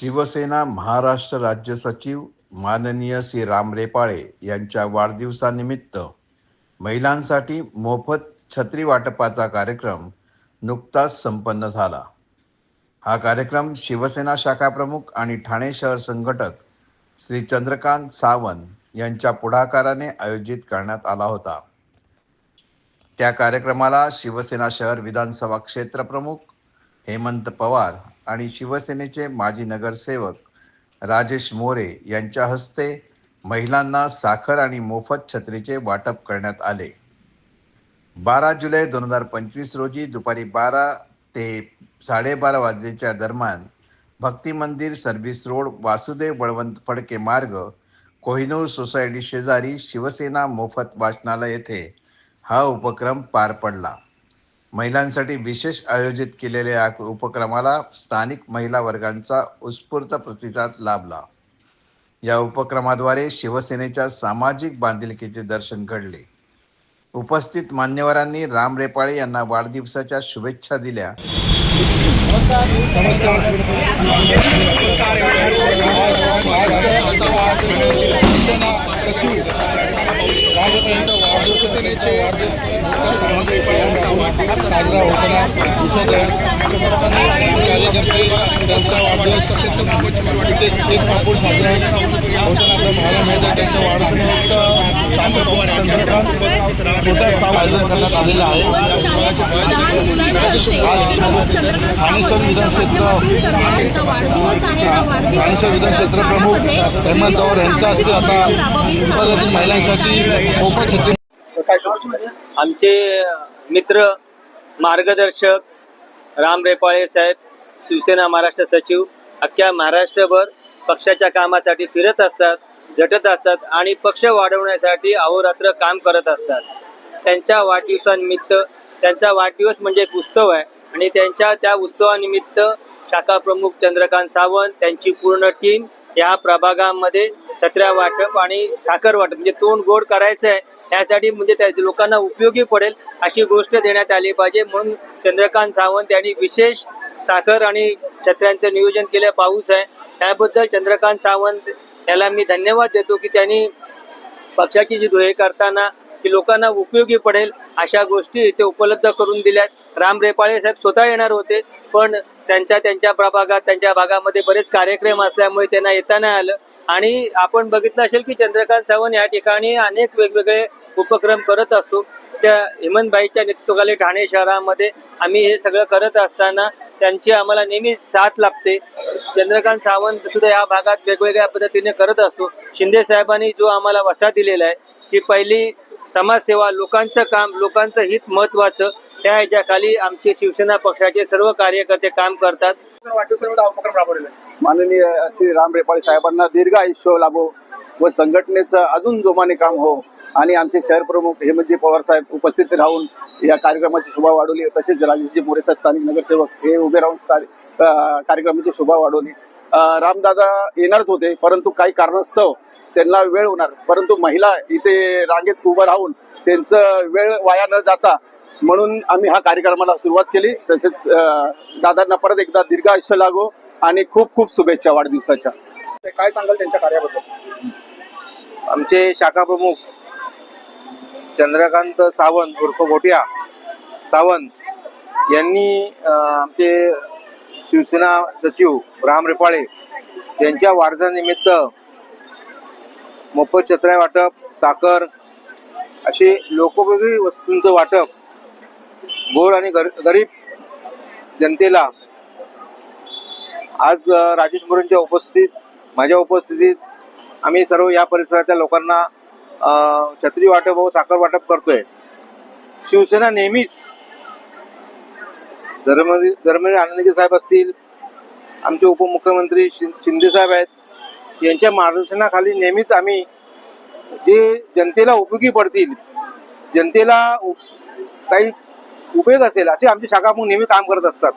शिवसेना महाराष्ट्र राज्य सचिव माननीय श्री रामरेपाळे यांच्या वाढदिवसानिमित्त महिलांसाठी मोफत छत्री वाटपाचा कार्यक्रम नुकताच संपन्न झाला. हा कार्यक्रम शिवसेना शाखा प्रमुख आणि ठाणे शहर संघटक श्री चंद्रकांत सावंत यांच्या पुढाकाराने आयोजित करण्यात आला होता. त्या कार्यक्रमाला शिवसेना शहर विधानसभा क्षेत्र प्रमुख हेमंत पवार आणि शिवसेनेचे माजी नगरसेवक राजेश मोरे यांच्या हस्ते महिलांना साखर आणि मोफत छत्रीचे वाटप करण्यात आले. बारा जुलै दोन हजार पंचवीस रोजी दुपारी बारा ते साडेबारा वाजेच्या दरम्यान Bhakti Mandir service road Vasudev Balwant Phadke Marg Kohinoor society शेजारी शिवसेना मोफत वाचनालय येथे हा उपक्रम पार पडला. महिलांसाठी विशेष आयोजित केलेल्या या उपक्रमाला स्थानिक महिला वर्गांचा उत्स्फूर्त प्रतिसाद लाभला. या उपक्रमाद्वारे शिवसेनेच्या सामाजिक बांधिलकीचे दर्शन घडले. उपस्थित मान्यवरांनी राम रेपाळे यांना वाढदिवसाच्या शुभेच्छा दिल्या. सचिव राजकारण्यांचा वाढदिवस त्यांचा वाढदिवस मोठ्या वाढदिवस साजरा होताना दिसत आहे कार्यकर्ते त्यांचा वाढदिवस तसेच एक कापूर साजरा होताना आपल्या पाहायला आहे त्यांच्या वाढदिवसानिमित्त चंद्रकांत छोटा साव करण्यात आलेला आहे ठाणे विधानक्षेत्र ठाणे विधानक्षेत्र प्रमुख हेमंत पवार यांच्या हस्ते आता. महिलांसाठी आमचे मित्र मार्गदर्शक राम रेपाळे साहेब शिवसेना महाराष्ट्र सचिव अख्ख्या महाराष्ट्रभर पक्षाच्या कामासाठी फिरत असतात झटत असतात आणि पक्ष वाढवण्यासाठी अहोरात्र काम करत असतात. त्यांच्या वाढदिवसानिमित्त त्यांचा वाढदिवस म्हणजे एक उत्सव आहे आणि त्यांच्या त्या उत्सवानिमित्त शाखा प्रमुख चंद्रकांत सावंत त्यांची पूर्ण टीम या प्रभागामध्ये छत्र्या वाटप आणि साखर वाटप म्हणजे तोंड गोड करायचं आहे यासाठी म्हणजे त्या लोकांना उपयोगी पडेल अशी गोष्ट देण्यात आली पाहिजे. म्हणून चंद्रकांत सावंत यांनी विशेष साखर आणि छत्र्यांचं नियोजन केलं. पाऊस आहे. त्याबद्दल चंद्रकांत सावंत याला मी धन्यवाद देतो की त्यांनी पक्षाची जी धुळे करताना की लोकांना उपयोगी पडेल अशा गोष्टी इथे उपलब्ध करून दिल्यात. राम रेपाळे साहेब स्वतः येणार होते पण त्यांच्या त्यांच्या प्रभागात त्यांच्या भागामध्ये बरेच कार्यक्रम असल्यामुळे त्यांना येता नाही आलं. आणि आपण बघितलं असेल की चंद्रकांत सावंत या ठिकाणी अनेक वेगवेगळे उपक्रम करत असतो. त्या हेमंतबाईच्या नेतृत्वाखाली ठाणे शहरामध्ये आम्ही हे सगळं करत असताना त्यांची आम्हाला नेहमी साथ लागते. चंद्रकांत सावंत सुद्धा या भागात वेगवेगळ्या पद्धतीने करत असतो. शिंदे साहेबांनी जो आम्हाला वसा दिलेला आहे की पहिली समाजसेवा लोकांचं काम लोकांचं हित महत्वाचं त्या ह्याच्याखाली आमचे शिवसेना पक्षाचे सर्व कार्यकर्ते काम करतात. माननीय श्री राम रेपाळे साहेबांना दीर्घ आयुष्य लाभो व संघटनेचं अजून जोमाने काम हो. आणि आमचे शहर प्रमुख हेमंतजी पवार साहेब उपस्थित राहून या कार्यक्रमाची शोभा वाढवली. तसेच राजेशजी मोरे साहेब स्थानिक नगरसेवक हे उभे राहून स्थानिक कार्यक्रमाची शोभा वाढवली. रामदादा येणारच होते परंतु काही कारणास्तव त्यांना वेळ होणार. परंतु महिला इथे रांगेत उभं राहून त्यांचं वेळ वाया न जाता म्हणून आम्ही हा कार्यक्रमाला सुरुवात केली. तसेच दादांना परत एकदा दीर्घ आयुष्य लागो. आणि खूप खूप शुभेच्छा वाढदिवसाच्या. ते काय सांगाल त्यांच्या कार्याबद्दल? आमचे शाखा प्रमुख चंद्रकांत सावंत उर्फ गोटिया सावंत यांनी आमचे शिवसेना सचिव राम रेपाळे यांच्या वाढदिवसानिमित्त मोफत छत्र्या वाटप साखर असे लोकोपयोगी वस्तूंचं वाटप गोर आणि गर गरीब जनतेला आज राजेश मोरेंच्या उपस्थितीत माझ्या उपस्थितीत आम्ही सर्व या परिसरातल्या लोकांना छत्री वाटप व साखर वाटप करतोय. शिवसेना नेहमीच धर्मवीर धर्मवीर आनंदगी साहेब असतील आमचे उपमुख्यमंत्री शिंदे साहेब आहेत यांच्या मार्गदर्शनाखाली नेहमीच आम्ही जे जनतेला उपयोगी पडतील जनतेला उ- काही उपयोग असेल असे आमची शाखा नेहमी काम करत असतात.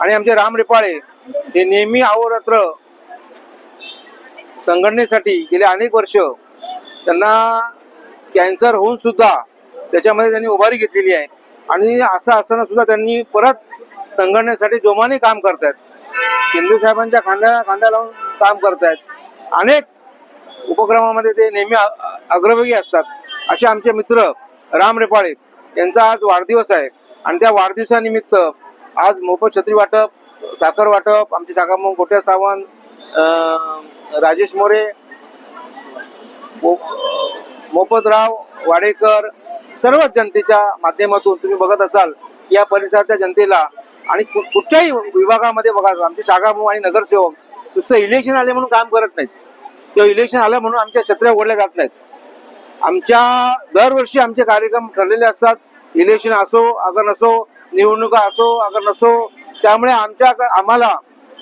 आणि आमचे राम रेपाळे हे नेहमी अहोरात्र संघटनेसाठी गेले अनेक वर्ष त्यांना कॅन्सर होऊन सुद्धा त्याच्यामध्ये त्यांनी उभारी घेतलेली आहे. आणि असं असताना सुद्धा त्यांनी परत संघटनेसाठी जोमाने काम करतायत. शिंदे साहेबांच्या खांद्या खांद्या लावून काम करतायत. अनेक उपक्रमामध्ये ते नेहमी अ- अग्रभागी असतात. असे आमचे मित्र राम रेपाळे यांचा आज वाढदिवस आहे. आणि त्या वाढदिवसानिमित्त आज मोफत छत्री वाटप साखर वाटप आमचे शाखामो गोट्या सावंत राजेश मोरे मो- मोफतराव वाडेकर सर्व जनतेच्या माध्यमातून तुम्ही बघत असाल या परिसराच्या जनतेला आणि कु- कुठच्याही विभागामध्ये बघा आमचे शाखाभाऊ आणि नगरसेवक नुसतं इलेक्शन आले म्हणून काम करत नाहीत. किंवा इलेक्शन आलं म्हणून आमच्या छत्र्या ओढल्या जात नाहीत. आमच्या दरवर्षी आमचे कार्यक्रम ठरलेले असतात. इलेक्शन असो अगर नसो निवडणुका असो अगर नसो त्यामुळे आमच्या आम्हाला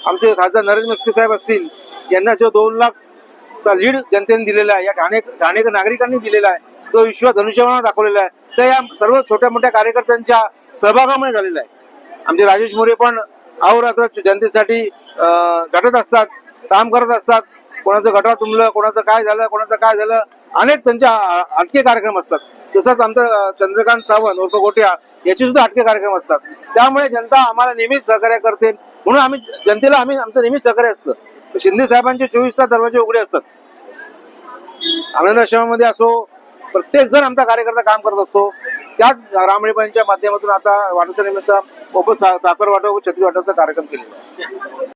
आमचे खासदार नरेंद्र मस्के साहेब असतील यांना जो दोन लाखचा लीड जनतेने दिलेला आहे या ठाणे ठाणे नागरिकांनी दिलेला आहे तो विश्व धनुष्यबाण दाखवलेला आहे. तर या सर्व छोट्या मोठ्या कार्यकर्त्यांच्या सहभागामुळे झालेला आहे. आमचे राजेश मोरे पण अहोरात्र जनतेसाठी झटत असतात काम करत असतात. कोणाचं गटरा तुंबलं कोणाचं काय झालं कोणाचं काय झालं अनेक त्यांच्या अटके कार्यक्रम असतात. तसंच आमचं चंद्रकांत सावंत उर्फ कोटिया याचे सुद्धा हटके कार्यक्रम असतात. त्यामुळे जनता आम्हाला नेहमीच सहकार्य करते. म्हणून आम्ही जनतेला आम्ही आमचं नेहमीच सहकार्य असतं. शिंदे साहेबांचे चोवीस तास दरवाजे उघडे असतात. आनंद आश्रमामध्ये असो प्रत्येक जण आमचा कार्यकर्ता काम करत असतो. त्याच रामळेबाईंच्या माध्यमातून आता वाढदिवसानिमित्त मोफत सा- साखर वाटप छत्री वाटपचा कार्यक्रम केलेला आहे.